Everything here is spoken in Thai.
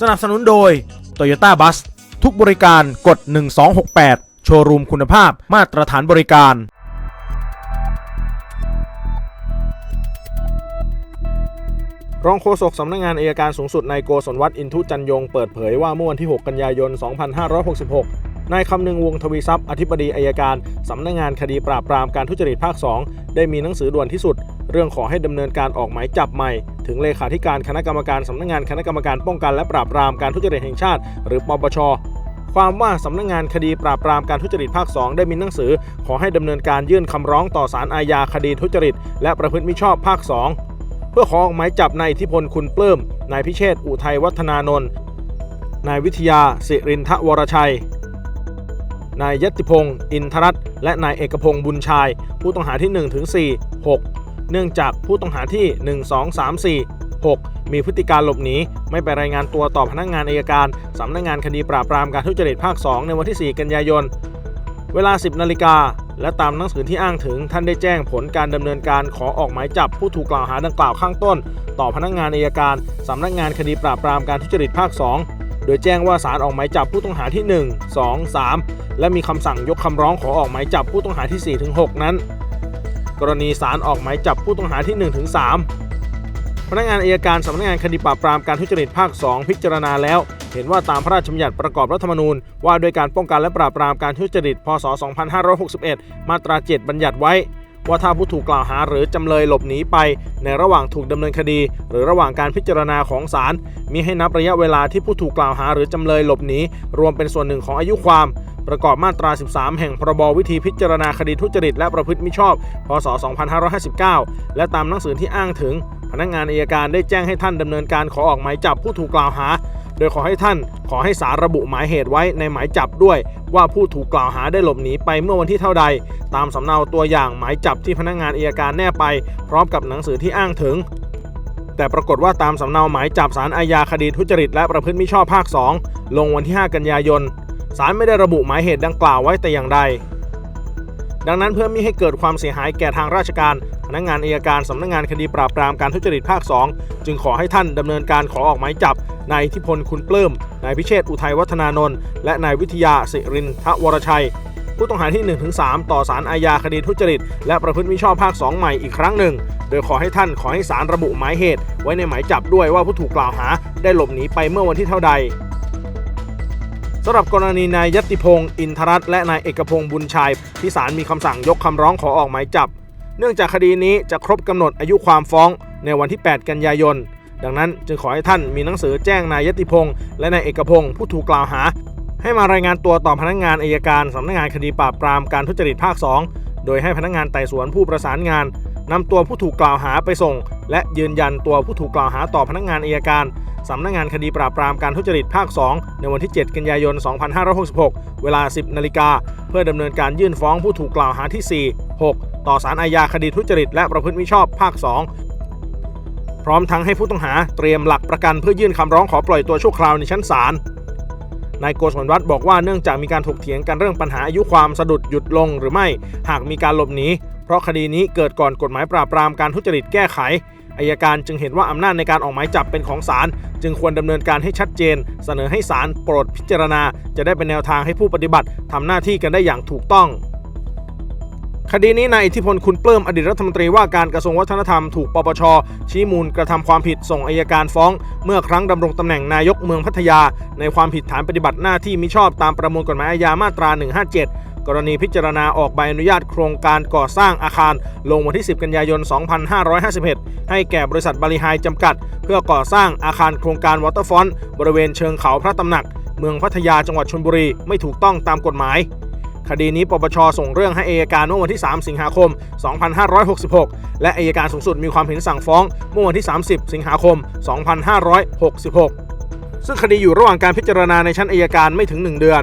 สนับสนุนโดย Toyota Bus ทุกบริการกด 1268 โชว์รูมคุณภาพมาตรฐานบริการ รองโฆษกสำนักงานอายการสูงสุดนายโกศลวัฒน์อินทุจันยงเปิดเผยว่าเมื่อวันที่ 6 กันยายน 2566นายคำนึงวงทวีทรัพย์อธิบดีอายการ สำนักงานคดีปราบปรามการทุจริตภาค 2 ได้มีหนังสือด่วนที่สุด รื่องขอให้ดำเนินการออกหมายจับใหม่ ถึงเลขาธิการคณะกรรมการสำนักงานคณะกรรมการป้องกันและปราบปรามการทุจริตแห่งชาติ หรือปปชความว่าสำนักงานคดีปราบปรามการทุจริตภาค 2 ได้มีหนังสือ ขอให้ดำเนินการยื่นคำร้องต่อศาลอาญาคดีทุจริต และประพฤติมิชอบภาค 2 เพื่อขอออกหมายจับนายอิทธิพลคุณปลื้มนายพิเชษอุทัยวัฒนานนท์นายวิทยา สิรินทวรชัย นายยติพงศ์อินทรัตน์และนายเอกพงศ์บุญชาย ผู้ต้องหาที่1ถึง4 6 เนื่องจากผู้ต้องหาที่ 1 2 3 4 6 มีพฤติการหลบหนี ไม่ไปรายงานตัวต่อพนักงานอายการ สำนักงานคดีปราบปรามการทุจริตภาค 2 ในวันที่ 4 กันยายน เวลา 10 นาฬิกา และตามหนังสือที่อ้างถึง ท่านได้แจ้งผลการดำเนินการขอออกหมายจับผู้ถูกกล่าวหาดังกล่าวข้างต้น ต่อพนักงานอายการ สำนักงานคดีปราบปรามการทุจริตภาค 2โดยแจ้งว่าศาลออกหมายจับผู้ต้องหาที่ 1 2 3 และมีคำสั่งยกคำร้องขอออกหมายจับผู้ต้องหาที่ 4 ถึง 6 นั้น กรณีศาลออกหมายจับผู้ต้องหาที่1ถึง3พนักงานอายการสำนักงานคดีปราบปรามการทุจริตภาค 2 พิจารณาแล้ว เห็นว่าตามพระราชบัญญัติประกอบรัฐธรรมนูญ ว่าด้วยการป้องกันและปราบปรามการทุจริต พศ 2561 มาตรา 7 บัญญัติไว้ว่าถ้าผู้ถูกกล่าวหาหรือจำเลยหลบหนีไป ในระหว่างถูกดำเนินคดี หรือระหว่างการพิจารณาของศาลมีให้นับระยะเวลาที่ผู้ถูกกล่าวหาหรือจำเลยหลบหนีรวมเป็นส่วนหนึ่งของอายุความ ประกอบมาตรา 13 แห่งพรบวิธีพิจารณาคดีทุจริตและประพฤติมิชอบ พศ 2559 และตามหนังสือที่อ้างถึง พนักงานอายการได้แจ้งให้ท่านดำเนินการขอออกหมายจับผู้ถูกกล่าวหา โดยขอให้ท่านขอให้สารระบุหมายเหตุไว้ในหมายจับด้วย ว่าผู้ถูกกล่าวหาได้หลบหนีไปเมื่อวันที่เท่าใด ตามสำเนาตัวอย่างหมายจับที่พนักงานอายการแนบไป พร้อมกับหนังสือที่อ้างถึงแต่ปรากฏว่าตามสำเนาหมายจับสารอาญาคดีทุจริตและประพฤติมิชอบภาค 2 ลงวันที่ 5 กันยายน ศาลไม่ได้ระบุหมายเหตุดังกล่าวไว้แต่อย่างใด ดังนั้นเพื่อมิให้เกิดความเสียหายแก่ทางราชการ พนักงานอายการสำนักงานคดีปราบปรามการทุจริตภาค 2 จึงขอให้ท่านดำเนินการขอออกหมายจับนายทิพลคุณปลื้มนายพิเชษอุทัยวัฒนานนท์และนายวิทยาสิรินทวรชัย ผู้ต้องหาที่ 1-3 ต่อสารอาญาคดีทุจริต และประพฤติมิชอบภาค 2 ใหม่อีกครั้งหนึ่ง โดยขอให้ท่านขอให้สารระบุหมายเหตุ ไว้ในหมายจับด้วยว่าผู้ถูกกล่าวหาได้หลบหนีไปเมื่อวันที่เท่าใด สำหรับกรณีนายยติพงศ์อินทรัตน์และนายเอกพงศ์บุญชัยที่ศาลมีคำสั่งยกคำร้องขอออกหมายจับ เนื่องจากคดีนี้จะครบกำหนดอายุความฟ้องในวันที่ 8 กันยายน ดังนั้นจึงขอให้ท่านมีหนังสือแจ้งนายยติพงศ์และนายเอกพงศ์ผู้ถูกกล่าวหา ให้มารายงานตัวต่อพนักงานอายการสำนักงานคดีปราบปรามการทุจริตภาค 2 โดยให้พนักงานไต่สวนผู้ประสานงานนำตัวผู้ถูกกล่าวหาไปส่ง และยืนยันตัวผู้ถูกกล่าวหาต่อพนักงานอายการสำนักงานคดีปราบปรามการทุจริตภาค 2 ในวันที่ 7 กันยายน 2566 เวลา 10 นาฬิกา เพื่อดำเนินการยื่นฟ้องผู้ถูกกล่าวหาที่ 4 6 ต่อศาลอาญาคดีทุจริตและประพฤติมิชอบภาค 2 พร้อมทั้งให้ผู้ต้องหาเตรียมหลักประกันเพื่อยื่นคำร้องขอปล่อยตัวชั่วคราวในชั้นศาลนายโกศลวัฒน์บอกว่าเนื่องจากมีการถกเถียงกันเรื่องปัญหาอายุความสะดุดหยุดลงหรือไม่ หากมีการหลบหนี เพราะคดีนี้เกิดก่อนกฎหมายปราบปรามการทุจริตแก้ไขอายการจึงเห็นว่าอำนาจในการออกหมายจับเป็นของศาลจึงควรดำเนินการให้ชัดเจน เสนอให้ศาลโปรดพิจารณา จะได้เป็นแนวทางให้ผู้ปฏิบัติทำหน้าที่กันได้อย่างถูกต้องคดีนี้นายอิทธิพลคุณปลื้มอดีตรัฐมนตรีว่าการกระทรวงวัฒนธรรมถูกปปช ชี้มูลกระทำความผิดส่งอายการฟ้อง เมื่อครั้งดำรงตำแหน่งนายกเมืองพัทยา ในความผิดฐานปฏิบัติหน้าที่มิชอบตามประมวลกฎหมายอาญามาตรา 157 กรณีพิจารณาออกใบอนุญาตโครงการก่อสร้างอาคาร ลงวันที่ 10 กันยายน 2551 ให้แก่บริษัทบริหายจำกัด เพื่อก่อสร้างอาคารโครงการวอเตอร์ฟอนต์บริเวณเชิงเขาพระตำหนัก เมืองพัทยาจังหวัดชลบุรีไม่ถูกต้องตามกฎหมายคดีนี้ปปชส่งเรื่องให้อายการเมื่อวันที่ 3 สิงหาคม 2566 และอายการสูงสุดมีความเห็นสั่งฟ้องเมื่อวันที่ 30 สิงหาคม 2566 ซึ่งคดีอยู่ระหว่างการพิจารณาในชั้นอายการไม่ถึง 1 เดือน